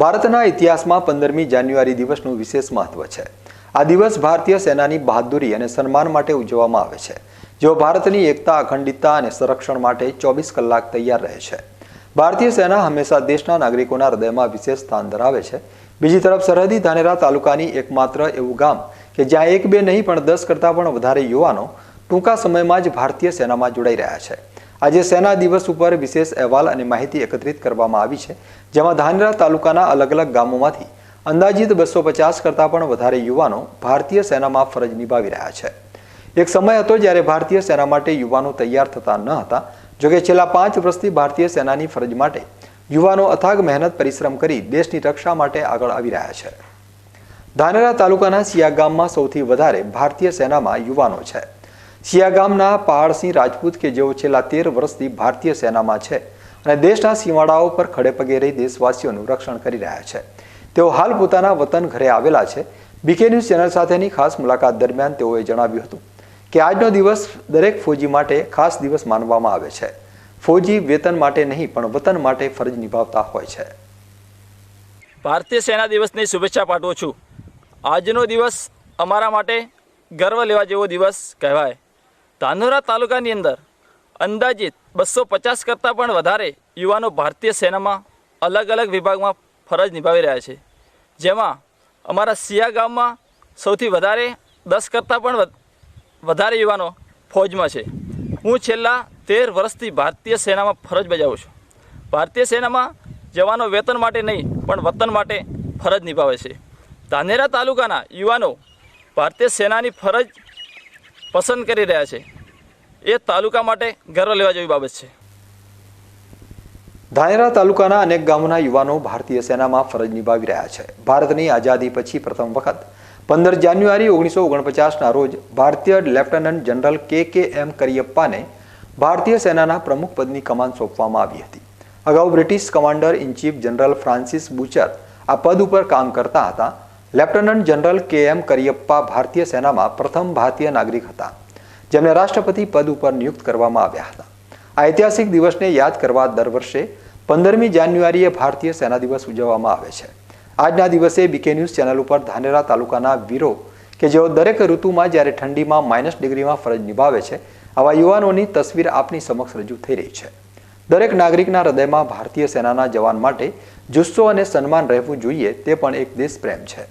ભારતના ઇતિહાસમાં પંદરમી જાન્યુઆરી દિવસનું વિશેષ મહત્વ છે. આ દિવસ ભારતીય સેનાની બહાદુરી અને સન્માન માટે ઉજવવામાં આવે છે, જેઓ ભારતની એકતા, અખંડિતતા અને સંરક્ષણ માટે ચોવીસ કલાક તૈયાર રહે છે. ભારતીય સેના હંમેશા દેશના નાગરિકોના હૃદયમાં વિશેષ સ્થાન ધરાવે છે. બીજી તરફ સરહદી ધાનેરા તાલુકાની એકમાત્ર એવું ગામ કે જ્યાં એક બે નહીં પણ દસ કરતાં પણ વધારે યુવાનો ટૂંકા સમયમાં જ ભારતીય સેનામાં જોડાઈ રહ્યા છે. આજે સેના દિવસ ઉપર વિશેષ અહેવાલ અને માહિતી એકત્રિત કરવામાં આવી છે, જેમાં ધાનેરા તાલુકાના અલગ અલગ ગામોમાંથી અંદાજિત બસો પચાસ કરતાં પણ વધારે યુવાનો ભારતીય સેનામાં ફરજ નિભાવી રહ્યા છે. એક સમય હતો જ્યારે ભારતીય સેના માટે યુવાનો તૈયાર થતા ન હતા જોકે છેલ્લા પાંચ વર્ષથી ભારતીય સેનાની ફરજ માટે યુવાનો અથાગ મહેનત પરિશ્રમ કરી દેશની રક્ષા માટે આગળ આવી રહ્યા છે. ધાનેરા તાલુકાના સિયા ગામમાં સૌથી વધારે ભારતીય સેનામાં યુવાનો છે. સિયા ગામના પહાડસિંહ રાજપૂત કે જેઓ છેલ્લા તેર વર્ષથી ભારતીય સેનામાં છે અને દેશના સીમાડાઓ પર ખડે પગે રહી દેશવાસીઓનું રક્ષણ કરી રહ્યા છે. તેઓ હાલ પોતાના વતન ઘરે આવેલા છે. બીકે ન્યૂઝ ચેનલ સાથેની ખાસ મુલાકાત દરમિયાન તેઓએ જણાવ્યું હતું કે આજનો દિવસ દરેક ફૌજી માટે ખાસ દિવસ માનવામાં આવે છે. ફૌજી વેતન માટે નહીં, પણ વતન માટે ફરજ નિભાવતા હોય છે. ભારતીય સેના દિવસની શુભેચ્છા પાઠવું છું. આજનો દિવસ અમારા માટે ગર્વ લેવા જેવો દિવસ કહેવાય. ધાનોરા તાલુકાની અંદર અંદાજિત બસો પચાસ કરતાં પણ વધારે યુવાનો ભારતીય સેનામાં અલગ અલગ વિભાગમાં ફરજ નિભાવી રહ્યા છે. જેમાં અમારા સિયા ગામમાં સૌથી વધારે દસ કરતાં પણ વધારે યુવાનો ફૌજમાં છે. હું છેલ્લા તેર વર્ષથી ભારતીય સેનામાં ફરજ બજાવું છું. ભારતીય સેનામાં જવાનો વેતન માટે નહીં, પણ વતન માટે ફરજ નિભાવે છે. ધાનેરા તાલુકાના યુવાનો ભારતીય સેનાની ફરજ પસંદ કરી રહ્યા છે. એ તાલુકા માટે ગર્વ લેવા જેવી બાબત છે. ધાનેરા તાલુકાના અનેક ગામોના યુવાનો ભારતીય સેનામાં ફરજ નિભાવી રહ્યા છે. ભારતની આઝાદી પછી પ્રથમ વખત પંદર જાન્યુઆરી ઓગણીસો ઓગણપચાસના રોજ ભારતીય લેફ્ટનન્ટ જનરલ કે કે એમ કરિયપ્પાને ભારતીય સેનાના પ્રમુખ પદની કમાન સોંપવામાં આવી હતી. અગાઉ British commander in chief general Francis Bucher આ પદ ઉપર કામ કરતા હતા. લેફ્ટનન્ટ જનરલ કે એમ કરિયપ્પા ભારતીય સેનામાં પ્રથમ ભારતીય નાગરિક હતા, જેમને રાષ્ટ્રપતિ પદ ઉપર નિયુક્ત કરવામાં આવ્યા હતા. આ ઐતિહાસિક દિવસને યાદ કરવા દર વર્ષે પંદરમી જાન્યુઆરીએ ભારતીય સેના દિવસ ઉજવવામાં આવે છે. આજના દિવસે બીકે ન્યૂઝ ચેનલ ઉપર ધાનેરા તાલુકાના વીરો, કે જેઓ દરેક ઋતુમાં જ્યારે ઠંડીમાં માઇનસ ડિગ્રીમાં ફરજ નિભાવે છે, આવા યુવાનોની તસવીર આપની સમક્ષ રજૂ થઈ રહી છે. દરેક નાગરિકના હૃદયમાં ભારતીય સેનાના જવાન માટે જુસ્સો અને સન્માન રહેવું જોઈએ, તે પણ એક દેશ પ્રેમ છે.